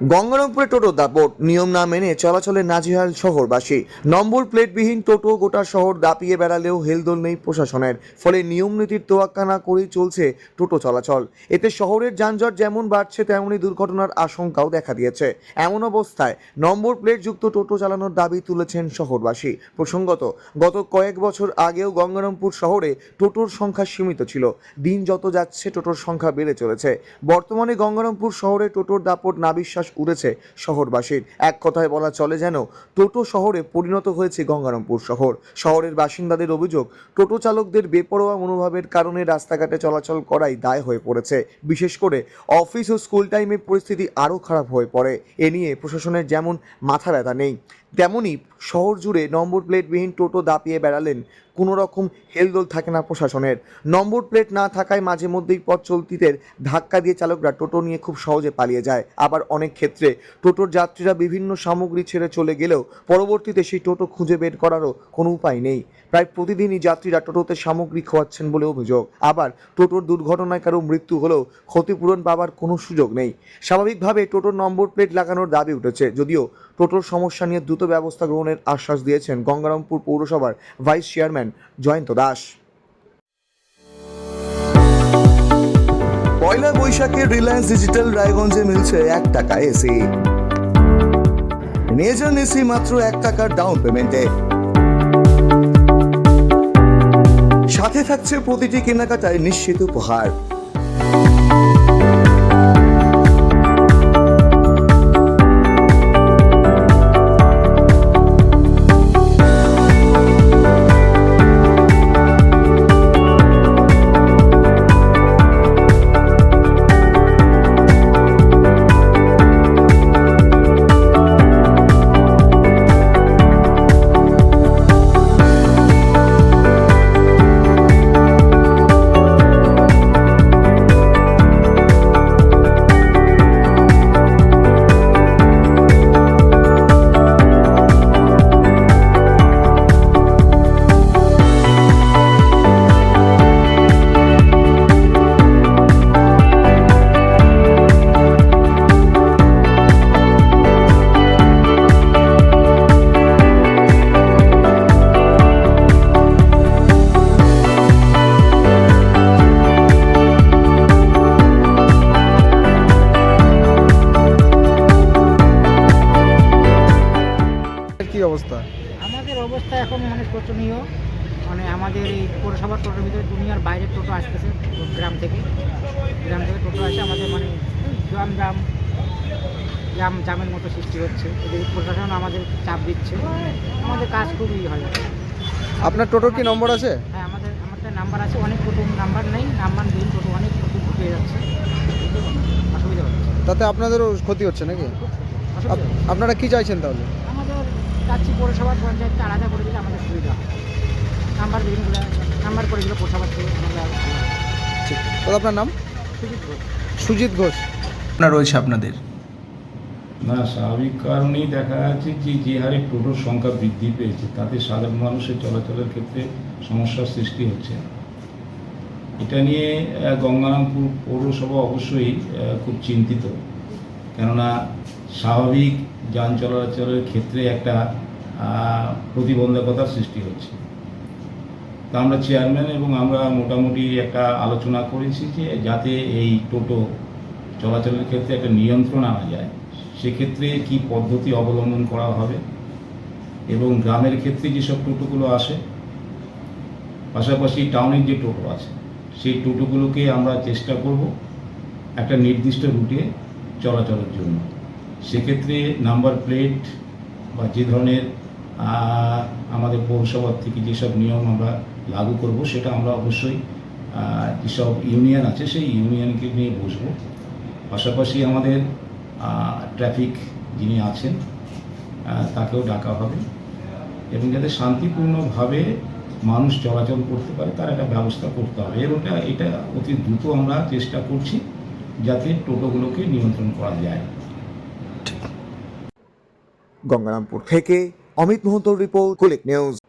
গঙ্গারামপুরে টোটো দাপট। নিয়ম না মেনে চলাচলে নাজিহাল শহরবাসী। নম্বর প্লেটবিহীন টোটো গোটা শহর দাপিয়ে বেড়ালেও হেলদোল নেই প্রশাসনের। ফলে নিয়ম নীতির তোয়াক্কা না করেই চলছে টোটো চলাচল। এতে শহরের যানজট যেমন বাড়ছে তেমনই দুর্ঘটনার আশঙ্কাও দেখা দিয়েছে। এমন অবস্থায় নম্বর প্লেটযুক্ত টোটো চালানোর দাবি তুলেছেন শহরবাসী। প্রসঙ্গত, গত কয়েক বছর আগেও গঙ্গারামপুর শহরে টোটোর সংখ্যা সীমিত ছিল। দিন যত যাচ্ছে, টোটোর সংখ্যা বেড়ে চলেছে। বর্তমানে গঙ্গারামপুর শহরে টোটোর দাপট নাবিশ্বাস উড়েছে শহরবাসীর। এক কথায় বলা চলে যেন, টোটো শহরে পরিণত হয়েছে গঙ্গারামপুর শহর। শহরের বাসিন্দাদের অভিযোগ, টোটো চালকদের বেপরোয়া মনোভাবের কারণে রাস্তাঘাটে চলাচল করাই দায় হয়ে পড়েছে। বিশেষ করে অফিস ও স্কুল টাইমে পরিস্থিতি আরও খারাপ হয়ে পড়ে। এ নিয়ে প্রশাসনের যেমন মাথা ব্যথা নেই। তেমনই শহর জুড়ে নম্বর প্লেটবিহীন টোটো দাপিয়ে বেড়ালেন কোনো রকম হেলদোল থাকে না প্রশাসনের। নম্বর প্লেট না থাকায় মাঝে মধ্যেই পথ চলতিদের ধাক্কা দিয়ে চালকরা টোটো নিয়ে খুব সহজে পালিয়ে যায়। আবার অনেক ক্ষেত্রে টোটোর যাত্রীরা বিভিন্ন সামগ্রী ছেড়ে চলে গেলেও পরবর্তীতে সেই টোটো খুঁজে বের করারও কোনো উপায় নেই। প্রায় প্রতিদিনই যাত্রীরা টোটোতে সামগ্রী খোয়াচ্ছেন বলে অভিযোগ। আবার টোটোর দুর্ঘটনায় কারও মৃত্যু হলেও ক্ষতিপূরণ পাবার কোনো সুযোগ নেই। স্বাভাবিকভাবে টোটোর নম্বর প্লেট লাগানোর দাবি উঠেছে, যদিও টোটোর সমস্যা নিয়ে দ্রুত ব্যবস্থা গ্রহণের আশ্বাস দিয়েছেন গঙ্গারামপুর পৌরসভার ভাইস চেয়ারম্যান জয়ন্ত দাস। পয়লা বৈশাখে রিলায়েন্স ডিজিটাল রায়গঞ্জে মিলছে এক টাকা এসি। নিয়ে যান এসি মাত্র এক টাকার ডাউন পেমেন্টে। সাথে থাকছে প্রতিটি কেনাকাটায় নিশ্চিত উপহার। এখন মানে শোচনীয়। মানে আমাদের এই পৌরসভার টোটোর ভিতরে দুনিয়ার বাইরের টোটো আসতেছে গ্রাম থেকে। গ্রাম থেকে টোটো আসে আমাদের মানে জাম জাম জাম জামের মতো সৃষ্টি হচ্ছে। এদের প্রশাসন আমাদের চাপ দিচ্ছে। আমাদের কাজ খুবই হয়। আপনার টোটোর কি নম্বর আছে? হ্যাঁ আমাদের আমাদের নাম্বার আছে। অনেক টোটো নাম্বার নেই। নাম্বার দিন টোটো অনেক টোটো ঢুকে যাচ্ছে। অসুবিধা হচ্ছে। তাতে আপনাদেরও ক্ষতি হচ্ছে নাকি? আপনারা কি চাইছেন তাহলে? চাচ্ছি পৌরসভার পঞ্চায়েতটা আলাদা করে দিলে আমাদের সুবিধা হয় নাম্বার বিভিন্নগুলো নাম্বার করে দিলে পৌরসভার থেকে। ঠিক দাদা আপনার নাম? সুজিত ঘোষ। সুজিত ঘোষ। না রয়েছে আপনাদের। না স্বাভাবিক কারণেই দেখা যাচ্ছে যে যে হারে টোটোর সংখ্যা বৃদ্ধি পেয়েছে তাতে সাধারণ মানুষের চলাচলের ক্ষেত্রে সমস্যার সৃষ্টি হচ্ছে। এটা নিয়ে গঙ্গারামপুর পৌরসভা অবশ্যই খুব চিন্তিত। কেননা স্বাভাবিক যান চলাচলের ক্ষেত্রে একটা প্রতিবন্ধকতার সৃষ্টি হচ্ছে। তা আমরা চেয়ারম্যান এবং আমরা মোটামুটি একটা আলোচনা করেছি যে যাতে এই টোটো চলাচলের ক্ষেত্রে একটা নিয়ন্ত্রণ আনা যায়, সেক্ষেত্রে কি পদ্ধতি অবলম্বন করা হবে এবং গ্রামের ক্ষেত্রে যেসব টোটোগুলো আসে, পাশাপাশি টাউনের যে টোটো আছে, সেই টোটোগুলোকে আমরা চেষ্টা করব একটা নির্দিষ্ট রুটে চলাচলের জন্য। সেক্ষেত্রে নাম্বার প্লেট বা যে ধরনের আমাদের পৌরসভার থেকে যেসব নিয়ম আমরা লাগু করব, সেটা আমরা অবশ্যই যেসব ইউনিয়ন আছে সেই ইউনিয়নকে নিয়ে বসবো। পাশাপাশি আমাদের ট্রাফিক যিনি আছেন তাকেও ডাকা হবে। এবং যাতে শান্তিপূর্ণভাবে মানুষ চলাচল করতে পারে, তার একটা ব্যবস্থা করতে হবে। এবং এটা এটা অতি দ্রুত আমরা চেষ্টা করছি, যাতে টোটোগুলোকে নিয়ন্ত্রণ করা যায়। গঙ্গারামপুর থেকে অমিত মোহন্তর রিপোর্ট কুলিক নিউজ।